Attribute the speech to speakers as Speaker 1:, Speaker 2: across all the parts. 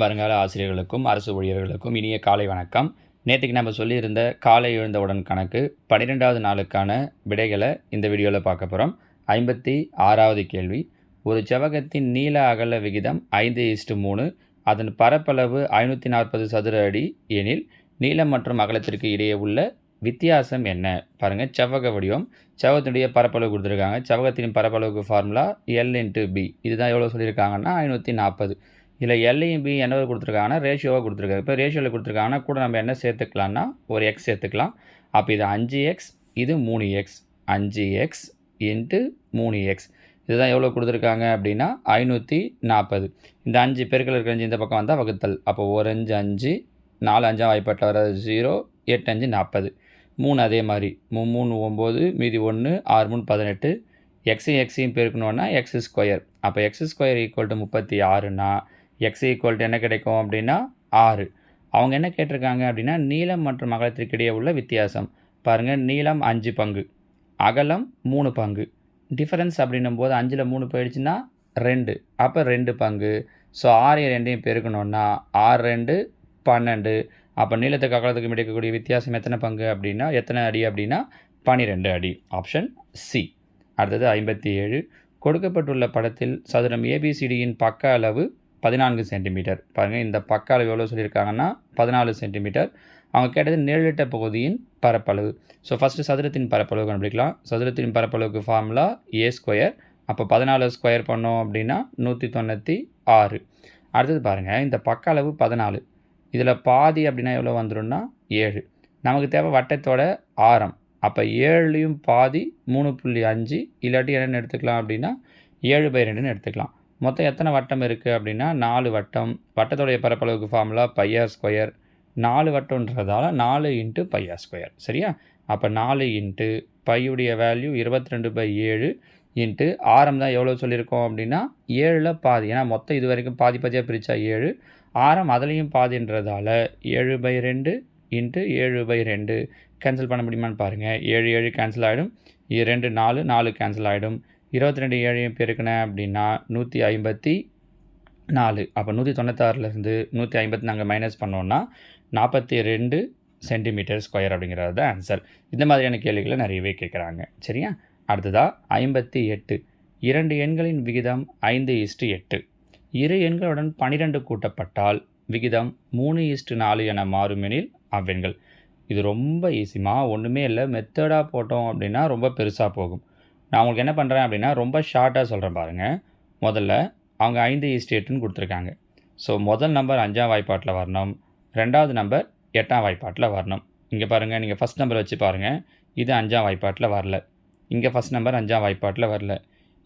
Speaker 1: வருங்கால ஆசிரியர்களுக்கும் அரசு ஊழியர்களுக்கும் இனிய காலை வணக்கம். நேற்றுக்கு நம்ம சொல்லியிருந்த காலை எழுந்தவுடன் கணக்கு பன்னிரெண்டாவது நாளுக்கான விடைகளை இந்த வீடியோவில் பார்க்க போகிறோம் ஐம்பத்தி ஆறாவது கேள்வி. ஒரு செவகத்தின் நீள அகல விகிதம் ஐந்து இஸ்டு மூணு அதன் பரப்பளவு ஐநூற்றி நாற்பது சதுர அடி எனில் நீளம் மற்றும் அகலத்திற்கு இடையே உள்ள வித்தியாசம் என்ன? பாருங்கள் செவ்வக வடிவம். செவ்வகத்தினுடைய பரப்பளவு கொடுத்துருக்காங்க. செவ்வகத்தின் பரப்பளவுக்கு ஃபார்முலா எல் இன்ட்டு பி இதுதான் எவ்வளோ சொல்லியிருக்காங்கன்னா ஐநூற்றி நாற்பது. இதில் எல்லையும் பி என்னவது கொடுத்துருக்காங்கன்னா ரேஷியோவாக கொடுத்துருக்காங்க இப்போ ரேஷியோவில் கொடுத்துருக்காங்கன்னா கூட நம்ம என்ன சேர்த்துக்கலாம்னா ஒரு எக்ஸ் சேர்த்துக்கலாம். அப்போ இது அஞ்சு எக்ஸ் இது மூணு எக்ஸ் அஞ்சு எக்ஸ் இன்ட்டு மூணு எக்ஸ் இதுதான் எவ்வளோ கொடுத்துருக்காங்க அப்படின்னா ஐநூற்றி நாற்பது. இந்த அஞ்சு பெருக்கில் இருக்கிற அஞ்சு இந்த பக்கம் வந்தால் வகுத்தல். அப்போ ஒரு அஞ்சு அஞ்சு நாலு அஞ்சாம் வாய்ப்பாட்டில் வர ஜீரோ எட்டு அஞ்சு நாற்பது. மூணு அதே மாதிரி. மூ மூணு ஒம்பது மீதி ஒன்று ஆறு மூணு பதினெட்டு. எக்ஸையும் எக்ஸையும் பெருக்கணுன்னா எக்ஸ் ஸ்கொயர் அப்போ எக்ஸ் ஸ்கொயர் ஈக்குவல் டு முப்பத்தி ஆறுனா எக்ஸ் ஈக்குவல் என்ன கிடைக்கும் அப்படின்னா ஆறு. அவங்க என்ன கேட்டிருக்காங்க அப்படின்னா நீளம் மற்றும் அகலத்திற்கு இடையே உள்ள வித்தியாசம். பாருங்கள் நீளம் அஞ்சு பங்கு அகலம் மூணு பங்கு. டிஃபரன்ஸ் அப்படின்னும் போது அஞ்சில் மூணு போயிடுச்சுன்னா ரெண்டு. அப்போ ரெண்டு பங்கு. ஸோ ஆறு ரெண்டையும் பெருக்கணுன்னா ஆறு ரெண்டு பன்னெண்டு. அப்போ நீளத்துக்கு அகலத்துக்கு கிடைக்கக்கூடிய வித்தியாசம் எத்தனை பங்கு அப்படின்னா எத்தனை அடி அப்படின்னா பனிரெண்டு அடி. ஆப்ஷன் சி அடுத்தது ஐம்பத்தி ஏழு. கொடுக்கப்பட்டுள்ள படத்தில் சதுரம் ஏபிசிடியின் பக்க அளவு பதினான்கு சென்டிமீட்டர். பாருங்கள் இந்த பக்க அளவு எவ்வளோ சொல்லியிருக்காங்கன்னா பதினாலு சென்டிமீட்டர். அவங்க கேட்டது நிழலிட்ட பகுதியின் பரப்பளவு. ஸோ ஃபஸ்ட்டு சதுரத்தின் பரப்பளவு கண்டுபிடிக்கலாம். சதுரத்தின் பரப்பளவுக்கு ஃபார்முலா ஏ ஸ்கொயர் அப்போ பதினாலு ஸ்கொயர் பண்ணோம் அப்படின்னா நூற்றி தொண்ணூற்றி ஆறு. அடுத்தது பாருங்கள் இந்த பக்க அளவு பதினாலு. இதில் பாதி அப்படின்னா எவ்வளோ வந்துடும்னா ஏழு. நமக்கு தேவை வட்டத்தோட ஆரம். அப்போ ஏழுலேயும் பாதி மூணு புள்ளி அஞ்சு. இல்லாட்டி என்னென்னு எடுத்துக்கலாம் அப்படின்னா ஏழு பை ரெண்டுன்னு எடுத்துக்கலாம். மொத்தம் எத்தனை வட்டம் இருக்குது அப்படின்னா நாலு வட்டம். வட்டத்தோடைய பரப்பளவுக்கு ஃபார்முலா பையார் ஸ்கொயர் நாலு வட்டம்ன்றதால நாலு இன்ட்டு பையார் ஸ்கொயர் சரியா? அப்போ நாலு இன்ட்டு பையுடைய வேல்யூ இருபத்தி ரெண்டு பை ஏழு இன்ட்டு ஆரம் தான் எவ்வளோ சொல்லியிருக்கோம் அப்படின்னா ஏழில் பாதி. ஏன்னா மொத்தம் இது வரைக்கும் பாதி பாதியாக பிரித்தா ஏழு. ஆரம் அதுலேயும் பாதின்றதால ஏழு பை ரெண்டு இன்ட்டு ஏழு பை ரெண்டு. கேன்சல் பண்ண முடியுமான்னு பாருங்கள் ஏழு ஏழு கேன்சல் ஆகிடும் ரெண்டு நாலு நாலு கேன்சல் ஆகிடும் இருபத்தி ரெண்டு ஏழையும் பெருக்கினேன் அப்படின்னா நூற்றி ஐம்பத்தி நாலு. அப்போ நூற்றி தொண்ணூத்தாறுலேருந்து நூற்றி ஐம்பத்தி நாங்கள் மைனஸ் பண்ணோன்னா நாற்பத்தி ரெண்டு சென்டிமீட்டர் ஸ்கொயர் அப்படிங்கிறது தான் ஆன்சர் இந்த மாதிரியான கேள்விகளை நிறையவே கேட்குறாங்க சரியா? அடுத்ததாக ஐம்பத்தி எட்டு. இரண்டு எண்களின் விகிதம் ஐந்து இஸ்டு எட்டு. இரு எண்களுடன் பனிரெண்டு கூட்டப்பட்டால் விகிதம் மூணு இஸ்டு நாலு என மாறுமெனில் அவ்வெண்கள். இது ரொம்ப ஈஸிமா ஒன்றுமே இல்லை. மெத்தடாக போட்டோம் அப்படின்னா ரொம்ப பெருசாக போகும். நான் உங்களுக்கு என்ன பண்ணுறேன் அப்படின்னா ரொம்ப ஷார்ட்டாக சொல்கிறேன் பாருங்கள் முதல்ல அவங்க ஐந்து ஈஸ்ட் எட்டுன்னு கொடுத்துருக்காங்க. ஸோ முதல் நம்பர் அஞ்சாம் வாய்ப்பாட்டில் வரணும். ரெண்டாவது நம்பர் எட்டாம் வாய்ப்பாட்டில் வரணும். இங்கே பாருங்கள் நீங்கள் ஃபஸ்ட் நம்பர் வச்சு பாருங்கள் இது அஞ்சாம் வாய்ப்பாட்டில் வரல. இங்கே ஃபஸ்ட் நம்பர் அஞ்சாம் வாய்ப்பாட்டில் வரல.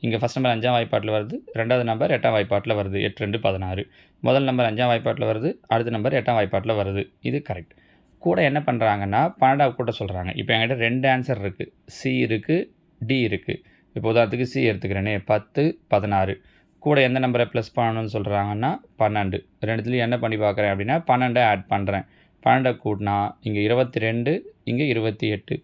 Speaker 1: இங்கே ஃபஸ்ட் நம்பர் அஞ்சாம் வாய்ப்பாட்டில் வருது. ரெண்டாவது நம்பர் எட்டாம் வாய்ப்பாட்டில் வருது. எட்டு ரெண்டு பதினாறு. முதல் நம்பர் அஞ்சாம் வாய்ப்பாட்டில் வருது. அடுத்த நம்பர் எட்டாம் வாய்ப்பாட்டில் வருது. இது கரெக்ட் கூட என்ன பண்ணுறாங்கன்னா பன்னெண்டாவது கூட்ட சொல்கிறாங்க இப்போ என்கிட்ட ரெண்டு ஆன்சர் இருக்குது சி இருக்குது டி இருக்குது இப்போ உதாரணத்துக்கு சி எடுத்துக்கிறேனே பத்து பதினாறு. கூட எந்த நம்பரை ப்ளஸ் பண்ணணும்னு சொல்கிறாங்கன்னா பன்னெண்டு. ரெண்டுத்துலேயும் என்ன பண்ணி பார்க்குறேன் அப்படின்னா பன்னெண்டை ஆட் பண்ணுறேன் பன்னெண்டை கூட்டினா இங்கே இருபத்தி ரெண்டு இங்கே இருபத்தி எட்டு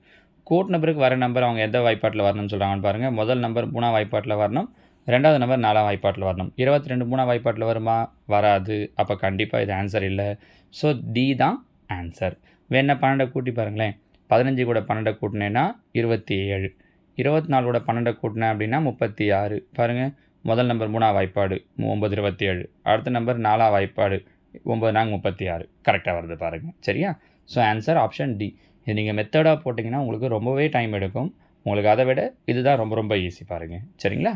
Speaker 1: கூட்டின பிறகு வர நம்பர் அவங்க எந்த வாய்ப்பாட்டில் வரணும்னு சொல்கிறாங்கன்னு பாருங்கள் முதல் நம்பர் மூணாம் வாய்ப்பாட்டில் வரணும். ரெண்டாவது நம்பர் நாலாம் வாய்ப்பாட்டில் வரணும். இருபத்தி ரெண்டு மூணாம் வாய்ப்பாட்டில் வருமா? வராது. அப்போ கண்டிப்பாக இது ஆன்சர் இல்லை. ஸோ டி தான் ஆன்சர் வேணா பன்னெண்டை கூட்டி பாருங்களேன். பதினஞ்சு கூட பன்னெண்டை கூட்டினேன்னா இருபத்தி ஏழு இருபத்தி நாலோட பன்னெண்டை கூட்டினேன் அப்படின்னா முப்பத்தி ஆறு பாருங்கள் முதல் நம்பர் மூணா வாய்ப்பாடு ஒம்பது இருபத்தி ஏழு அடுத்த நம்பர் நாலாம் வாய்ப்பாடு ஒம்பது நாங்கள் முப்பத்தி ஆறு கரெக்டாக வருது பாருங்கள் சரியா? ஸோ ஆன்சர் ஆப்ஷன் டி இது நீங்கள் மெத்தடாக போட்டிங்கன்னா உங்களுக்கு ரொம்பவே டைம் எடுக்கும். உங்களுக்கு அதை விட இதுதான் ரொம்ப ரொம்ப ஈஸி பாருங்கள் சரிங்களா?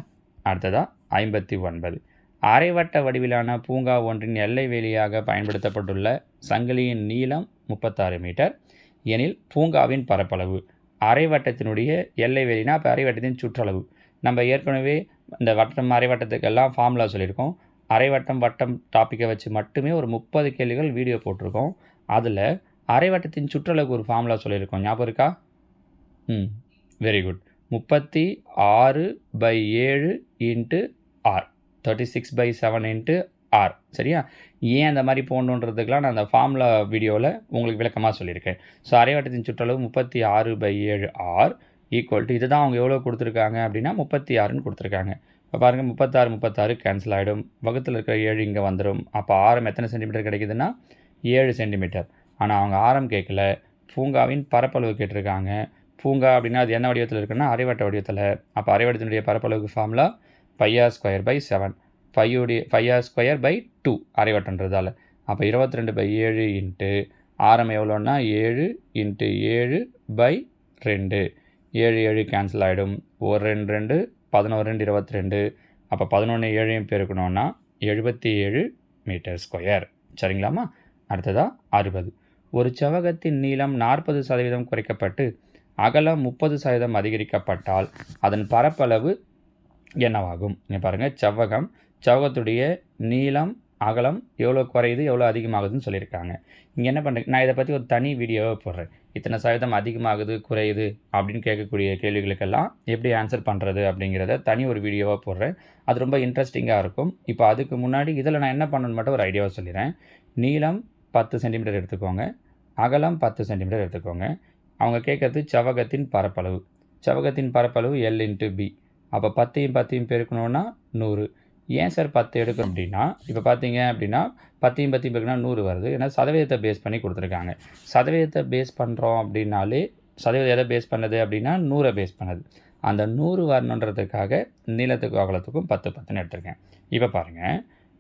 Speaker 1: அடுத்ததாக ஐம்பத்தி ஒன்பது. அரைவட்ட வடிவிலான பூங்கா ஒன்றின் எல்லை வேலியாக பயன்படுத்தப்பட்டுள்ள சங்கிலியின் நீளம் முப்பத்தாறு மீட்டர். எனில் பூங்காவின் பரப்பளவு அரைவட்டத்தினுடைய எல்லை வெளினா இப்போ அரைவட்டத்தின் சுற்றளவு. நம்ம ஏற்கனவே இந்த வட்டம் அரைவட்டத்துக்கெல்லாம் ஃபார்முலா சொல்லியிருக்கோம். அரைவட்டம் வட்டம் டாப்பிக்கை வச்சு மட்டுமே ஒரு முப்பது கேள்விகள் வீடியோ போட்டிருக்கோம். அதில் அரைவட்டத்தின் சுற்றளவுக்கு ஒரு ஃபார்முலா சொல்லியிருக்கோம். ஞாபகம் இருக்கா? ம் வெரி குட் முப்பத்தி ஆறு பை ஏழு into R thirty six by seven into R சரியா? ஏன் அந்த மாதிரி போடணுன்றதுக்கெலாம் நான் அந்த ஃபார்முலா வீடியோவில் உங்களுக்கு விளக்கமாக சொல்லியிருக்கேன். ஸோ அரைவட்டத்தின் சுற்றளவு முப்பத்தி ஆறு பை ஏழு ஆர் ஈக்குவல் டு இதுதான் அவங்க எவ்வளோ கொடுத்துருக்காங்க அப்படின்னா முப்பத்தி ஆறுன்னு கொடுத்துருக்காங்க. இப்போ பாருங்கள் முப்பத்தாறு முப்பத்தாறு கேன்சல் ஆகிடும் வகுத்தில் இருக்கிற ஏழு இங்கே வந்துடும் அப்போ ஆரம் எத்தனை சென்டிமீட்டர் கிடைக்குதுன்னா ஏழு சென்டிமீட்டர் ஆனால் அவங்க ஆரம் கேட்கல. பூங்காவின் பரப்பளவு கேட்டிருக்காங்க. பூங்கா அப்படின்னா அது என்ன வடிவத்தில் இருக்குன்னா அரைவட்ட வடிவத்தில். அப்போ அரைவட்டத்தினுடைய பரப்பளவுக்கு formula pi r square by seven ஃபையோடைய five R square by two அரைவட்டன்றதால. அப்போ இருபத்தி ரெண்டு பை ஏழு இன்ட்டு ஆரம் எவ்வளோன்னா ஏழு இன்ட்டு ஏழு பை ரெண்டு. ஏழு ஏழு கேன்சல் ஆகிடும் ஒரு ரெண்டு ரெண்டு பதினோரு ரெண்டு இருபத்தி ரெண்டு அப்போ பதினொன்று ஏழையும் பெருக்கணும்னா எழுபத்தி ஏழு மீட்டர் ஸ்கொயர். சரிங்களாம்மா? அடுத்ததாக அறுபது. ஒரு செவகத்தின் நீளம் நாற்பது சதவீதம் குறைக்கப்பட்டு அகலம் முப்பது சதவீதம் அதிகரிக்கப்பட்டால் அதன் பரப்பளவு என்னவாகும்? நீங்கள் பாருங்கள் செவ்வகம் சவகத்துடைய நீளம் அகலம் எவ்வளோ குறையுது எவ்வளோ அதிகமாகுதுன்னு சொல்லியிருக்காங்க. இங்கே என்ன பண்ணுறேன் நான் இதை பற்றி ஒரு தனி வீடியோவை போடுறேன். இத்தனை சதவீதம் அதிகமாகுது குறையுது அப்படின்னு கேட்கக்கூடிய கேள்விகளுக்கெல்லாம் எப்படி ஆன்சர் பண்ணுறது அப்படிங்கிறத தனி ஒரு வீடியோவாக போடுறேன். அது ரொம்ப இன்ட்ரெஸ்டிங்காக இருக்கும். இப்போ அதுக்கு முன்னாடி இதில் நான் என்ன பண்ணணும்னு மட்டும் ஒரு ஐடியாவை சொல்லிடுறேன். நீளம் பத்து சென்டிமீட்டர் எடுத்துக்கோங்க. அகலம் பத்து சென்டிமீட்டர் எடுத்துக்கோங்க. அவங்க கேட்கறது செவகத்தின் பரப்பளவு. செவகத்தின் பரப்பளவு எல் இன்ட்டு பி அப்போ பத்தையும் பத்தையும் பெருக்கணுன்னா நூறு. ஏன் சார் பத்து எடுக்கிறோம் அப்படின்னா இப்போ பார்த்தீங்க அப்படின்னா பத்தையும் பத்தையும் பெருக்கினா நூறு வருது. ஏன்னா சதவீதத்தை பேஸ் பண்ணி கொடுத்துருக்காங்க. சதவீதத்தை பேஸ் பண்ணுறோம் அப்படின்னாலே சதவீதம் எதை பேஸ் பண்ணது அப்படின்னா நூறை பேஸ் பண்ணது. அந்த நூறு வரணுன்றதுக்காக நீளத்துக்கும் அகலத்துக்கும் பத்து பத்துன்னு எடுத்திருக்கேன். இப்போ பாருங்கள்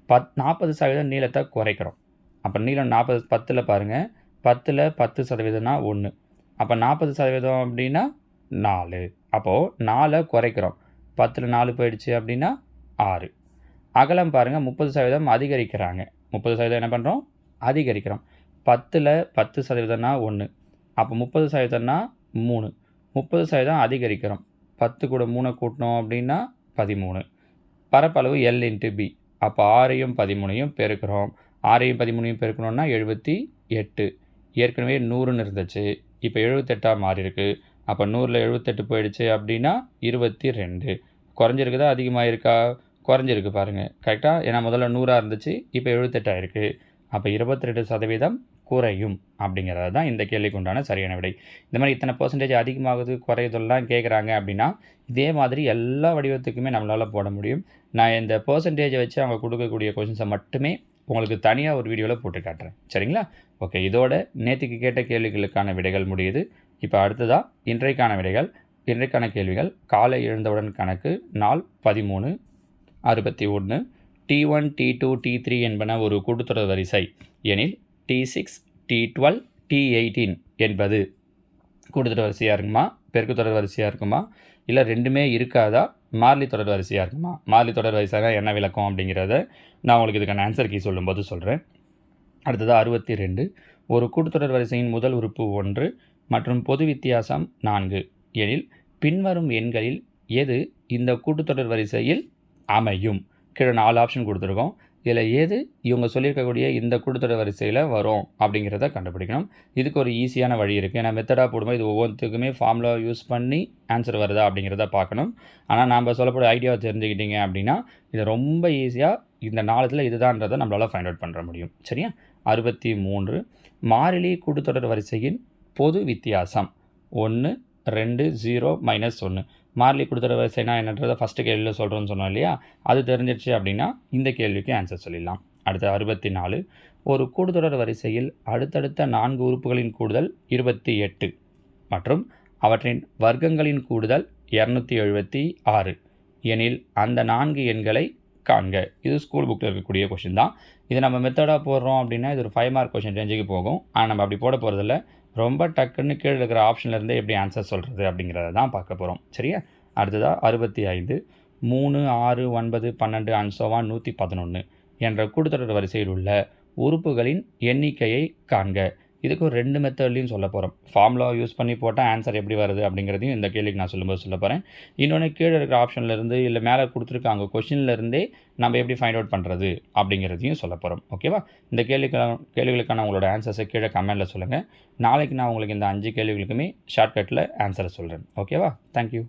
Speaker 1: பத் நாற்பது சதவீதம் நீளத்தை குறைக்கிறோம். அப்போ நீளம் நாற்பது பத்தில் பாருங்கள் பத்தில் பத்து சதவீதம்னா ஒன்று அப்போ நாற்பது சதவீதம் அப்படின்னா நாலு. அப்போது நாலை குறைக்கிறோம். பத்தில் நாலு போயிடுச்சு அப்படின்னா ஆறு. அகலம் பாருங்கள் முப்பது சதவீதம் அதிகரிக்கிறாங்க. முப்பது சதவீதம் என்ன பண்ணுறோம் அதிகரிக்கிறோம். பத்தில் பத்து சதவீதம்னா ஒன்று அப்போ முப்பது சதவீதம்னா மூணு. முப்பது சதவீதம் அதிகரிக்கிறோம். பத்து கூட மூணை கூட்டினோம் அப்படின்னா பதிமூணு. பரப்பளவு எல் இன்ட்டு பி அப்போ ஆறையும் பதிமூணையும் பெருக்கிறோம். ஆறையும் பதிமூணையும் பெருக்கணும்னா எழுபத்தி எட்டு. ஏற்கனவே நூறுன்னு இருந்துச்சு. இப்போ எழுபத்தெட்டாக மாறியிருக்கு. அப்போ நூறில் எழுபத்தெட்டு போயிடுச்சு அப்படின்னா இருபத்தி ரெண்டு. குறைஞ்சிருக்குதா? அதிகமாக இருக்கா குறைஞ்சிருக்கு பாருங்கள் கரெக்டாக ஏன்னா முதல்ல நூறாக இருந்துச்சு இப்போ எழுபத்தெட்டாயிருக்கு அப்போ இருபத்தி ரெண்டு சதவீதம் குறையும் அப்படிங்கிறது தான் இந்த கேள்விக்கு உண்டான சரியான விடை. இந்த மாதிரி இத்தனை பர்சன்டேஜ் அதிகமாகுது குறையுதெல்லாம் கேட்குறாங்க அப்படின்னா இதே மாதிரி எல்லா வடிவத்துக்குமே நம்மளால் போட முடியும். நான் இந்த பர்சன்டேஜை வச்சு அவங்க கொடுக்கக்கூடிய கொஷின்ஸை மட்டுமே உங்களுக்கு தனியாக ஒரு வீடியோவில் போட்டு காட்டுறேன். சரிங்களா? ஓகே இதோட நேற்றுக்கு கேட்ட கேள்விகளுக்கான விடைகள் முடியுது. இப்போ அடுத்ததாக இன்றைக்கான விடைகள். இன்றைக்கான கேள்விகள் காலை எழுந்தவுடன் கணக்கு நாள் பதிமூணு அறுபத்தி ஒன்று T one T two T three என்பன ஒரு கூட்டுத்தொடர் வரிசை. எனில் T six T twelve T eighteen என்பது கூட்டுத்தொடர் வரிசையாக இருக்குமா? பெருக்குத்தொடர் வரிசையாக இருக்குமா? இல்லை ரெண்டுமே இருக்காதா? மார்லி தொடர் வரிசையாக இருக்குமா? மார்லி தொடர் வரிசையாக என்ன விளக்கம் அப்படிங்கிறத நான் உங்களுக்கு இதுக்கான ஆன்சர் கீ சொல்லும்போது சொல்கிறேன் அடுத்தது அறுபத்தி ரெண்டு ஒரு கூட்டுத்தொடர் வரிசையின் முதல் உறுப்பு ஒன்று மற்றும் பொது வித்தியாசம் நான்கு. எனில் பின்வரும் எண்களில் எது இந்த கூட்டுத்தொடர் வரிசையில் அமையும். கீழே நாலு ஆப்ஷன் கொடுத்துருக்கோம். இதில் எது இவங்க சொல்லியிருக்கக்கூடிய இந்த கூட்டுத்தொடர் வரிசையில் வரும் அப்படிங்கிறத கண்டுபிடிக்கணும். இதுக்கு ஒரு ஈஸியான வழி இருக்குது ஏன்னா மெத்தடாக போடும்போது இது ஒவ்வொன்றுத்துக்குமே ஃபார்முலா யூஸ் பண்ணி ஆன்சர் வருதா அப்படிங்கிறத பார்க்கணும். ஆனால் நாம் சொல்லக்கூடிய ஐடியாவை தெரிஞ்சுக்கிட்டீங்க அப்படின்னா இது ரொம்ப ஈஸியாக இந்த நாளத்தில் இதுதான்றதை நம்மளால் ஃபைண்ட் அவுட் பண்ணுற முடியும். சரியா? அறுபத்தி மூன்று. மாறிலி கூட்டுத்தொடர் வரிசையின் பொது வித்தியாசம். ஒன்று ரெண்டு ஜீரோ மைனஸ் ஒன்று மார்லி கொடுத்துற வரிசைனா என்னன்றதை ஃபஸ்ட்டு கேள்வியில் சொல்கிறோன்னு சொன்னோம் இல்லையா? அது தெரிஞ்சிடுச்சு அப்படின்னா இந்த கேள்விக்கு ஆன்சர் சொல்லிடலாம். அடுத்த அறுபத்தி நாலு ஒரு கூடுதொடர் வரிசையில் அடுத்தடுத்த நான்கு உறுப்புகளின் கூடுதல் இருபத்தி எட்டு. மற்றும் அவற்றின் வர்க்கங்களின் கூடுதல் இரநூத்தி எழுபத்தி ஆறு. எனில் அந்த நான்கு எண்களை காண்க இது ஸ்கூல் புக்கில் இருக்கக்கூடிய கொஷின் தான். இது நம்ம மெத்தடாக போடுறோம் அப்படின்னா இது ஒரு ஃபைவ் மார்க் கொஷின் ரேஞ்சுக்கு போகும். ஆனால் நம்ம அப்படி போட போகிறதில்ல ரொம்ப டக்குன்னு கீழே இருக்கிற ஆப்ஷன்லேருந்து எப்படி ஆன்சர் சொல்கிறது அப்படிங்கிறத தான் பார்க்க போகிறோம் சரியா? அடுத்ததாக அறுபத்தி ஐந்து மூணு ஆறு ஒன்பது பன்னெண்டு அன்சோவா நூற்றி பதினொன்று என்ற கூட்டுத்தொடர் வரிசையில் உள்ள உறுப்புகளின் எண்ணிக்கையை காண்க. இதுக்கு ஒரு ரெண்டு மெத்தட்லையும் சொல்ல போகிறோம் ஃபார்முலா யூஸ் பண்ணி போட்டால் ஆன்சர் எப்படி வருது அப்படிங்கிறதையும் இந்த கேள்விக்கு நான் சொல்லும்போது சொல்ல போகிறேன் இன்னொன்று கீழே இருக்கிற ஆப்ஷன்லேருந்து இல்லை மேலே கொடுத்துருக்காங்க கொஷின்லேருந்தே நம்ம எப்படி ஃபைண்ட் அவுட் பண்ணுறது அப்படிங்கிறதையும் சொல்ல போகிறோம் ஓகேவா இந்த கேள்விக்கான கேள்விகளுக்கான உங்களோட ஆன்சர்ஸை கீழே கமெண்ட்டில் சொல்லுங்கள் நாளைக்கு நான் உங்களுக்கு இந்த அஞ்சு கேள்விகளுக்குமே ஷார்ட்கட்டில் ஆன்சரை சொல்கிறேன் ஓகேவா தேங்க்யூ